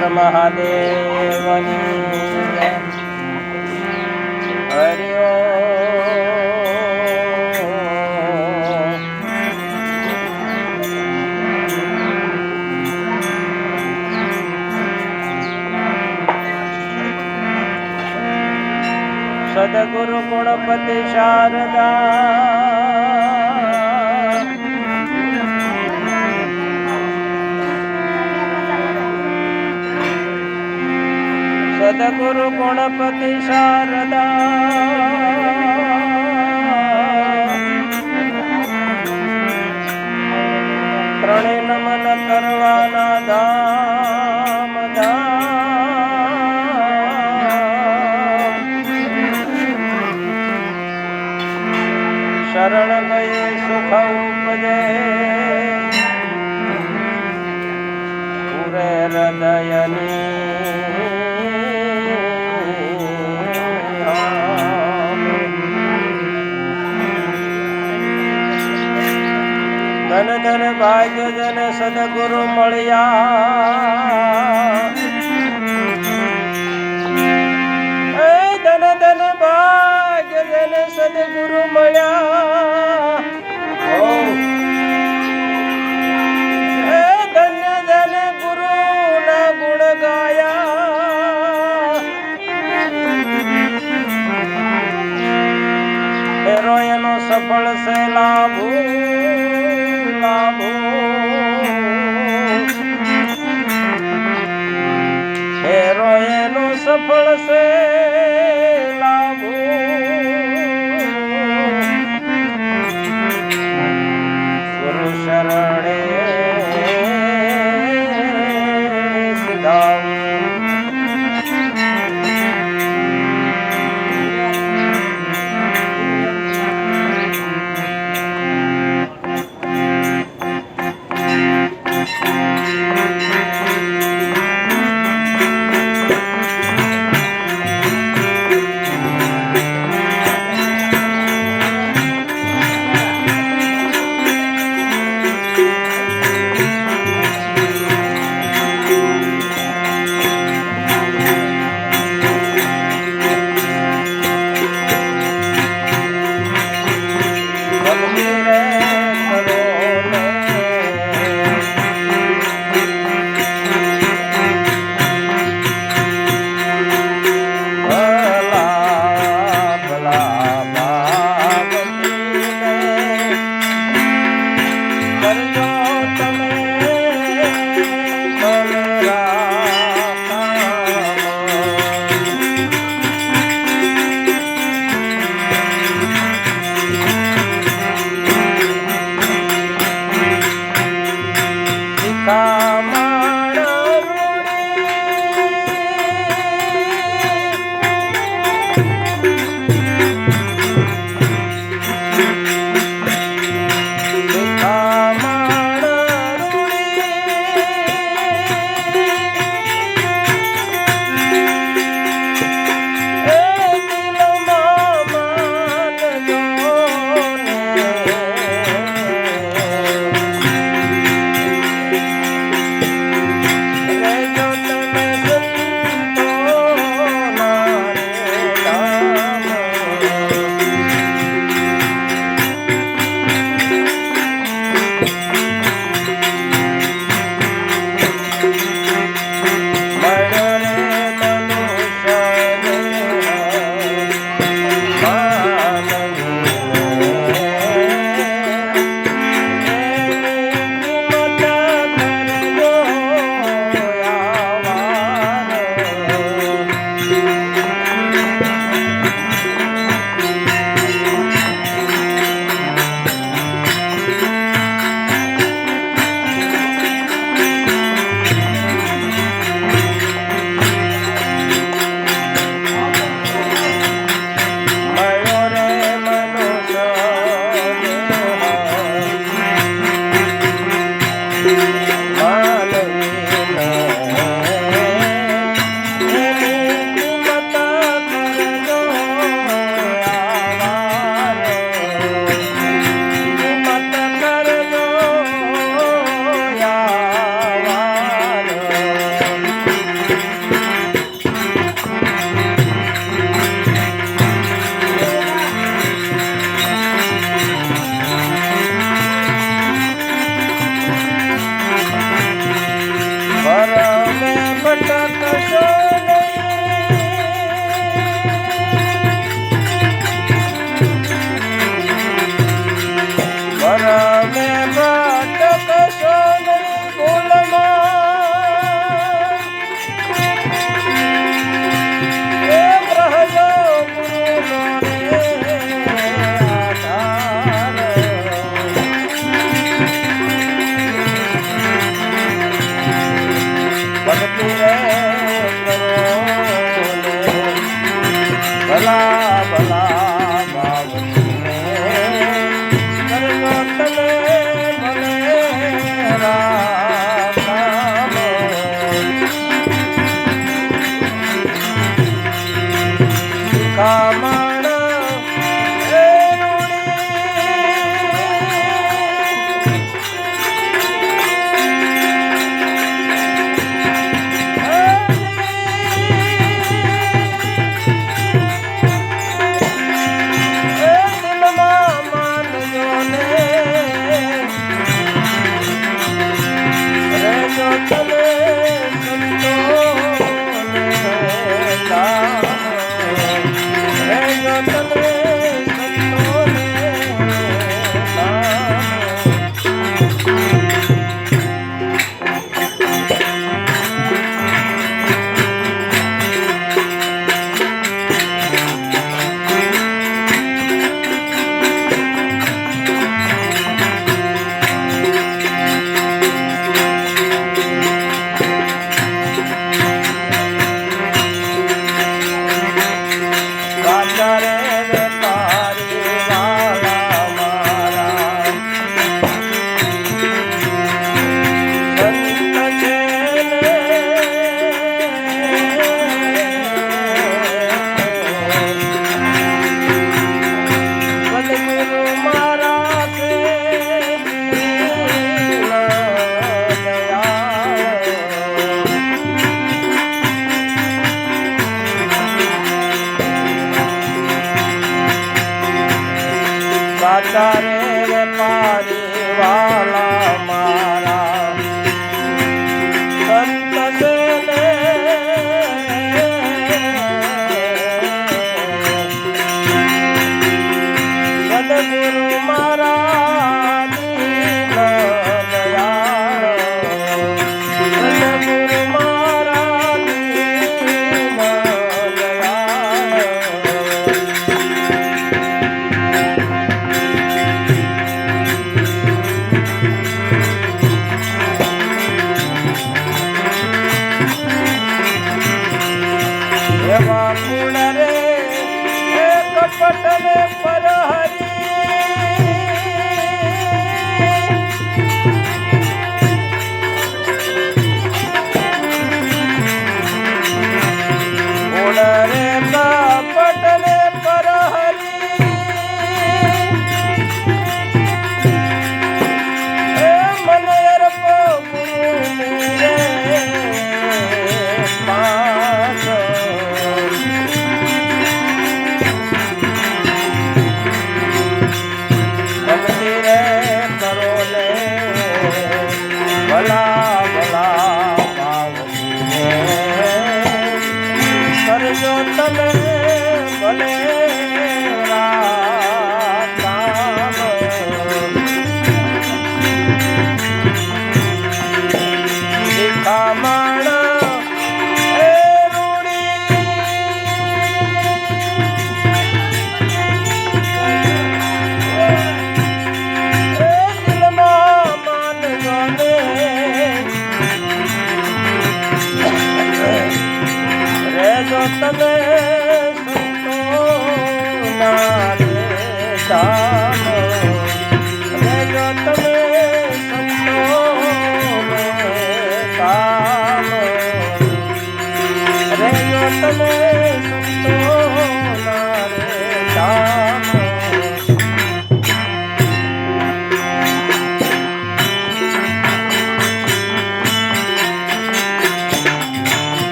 હર મહાદેવની સદગુરુ ગુણપતિ શારદા. સદગુરુ ગુણપતિ શારદા. સદગુરુ મળ્યા.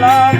Love.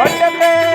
ಹೊಟ್ಟೆ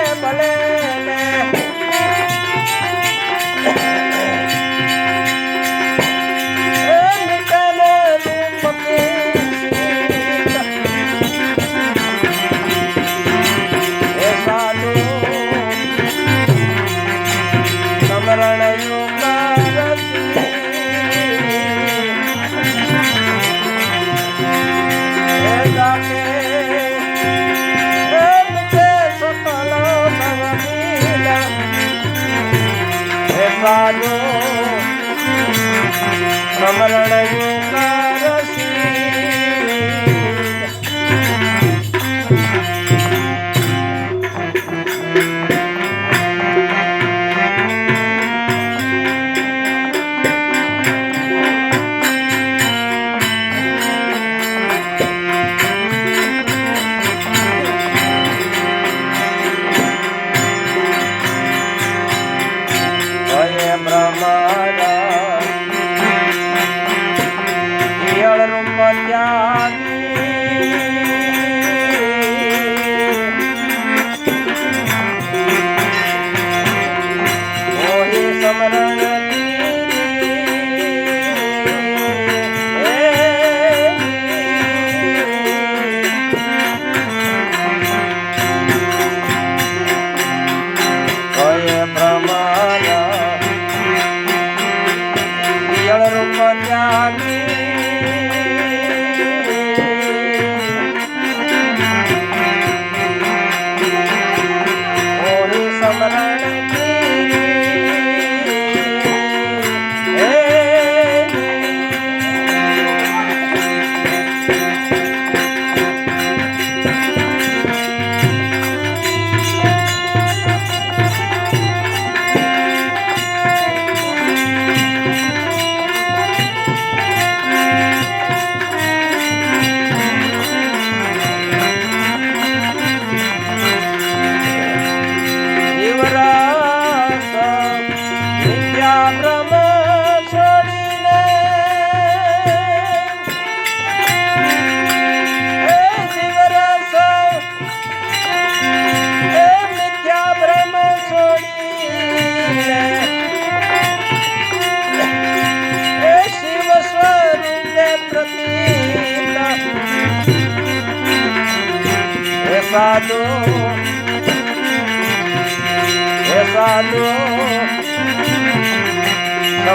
জানে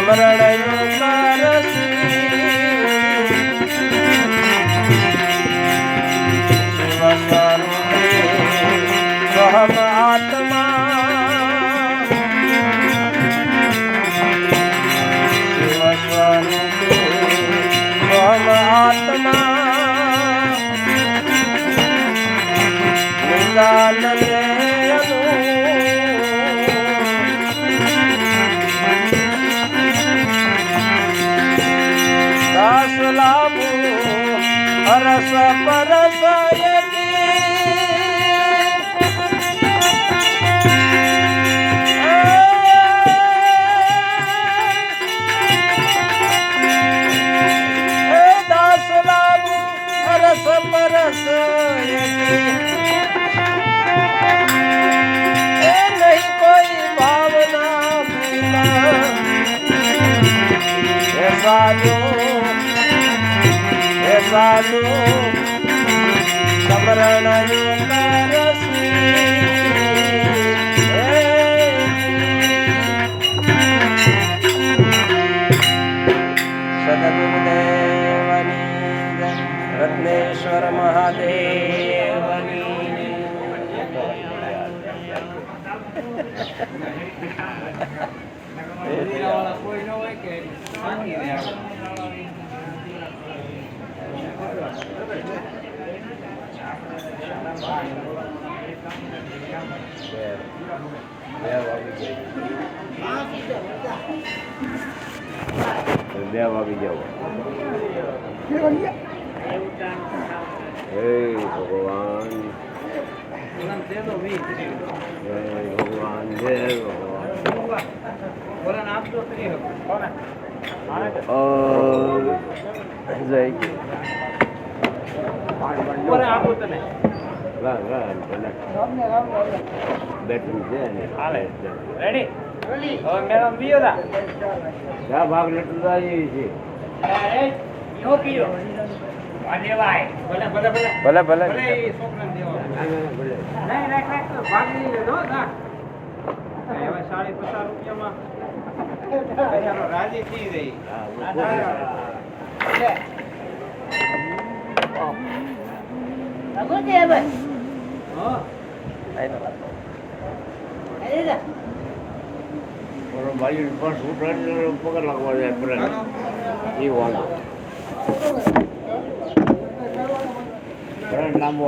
Maradai, Maradai. स्मरण જય ભગવાન જય ભગવાન ઓમ જય રામ રામ ભલે. બેઠું છે ને રેડી ભલે. ભલે ભલે. ભલે ભલે. ભાગ લેતું નહીં સાડી પચાસ રૂપિયામાં. રાજી થઈ રહી પગાર લાગવા જાય એ વાંધો. લાંબો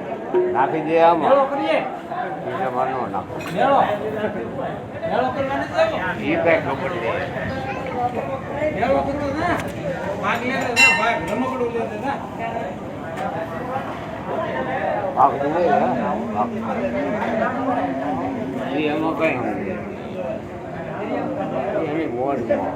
નાખી દે આમાં. જમાનો નાખો. એ કઈ ખબર નહીં. એમાં કઈ એની મોજમાં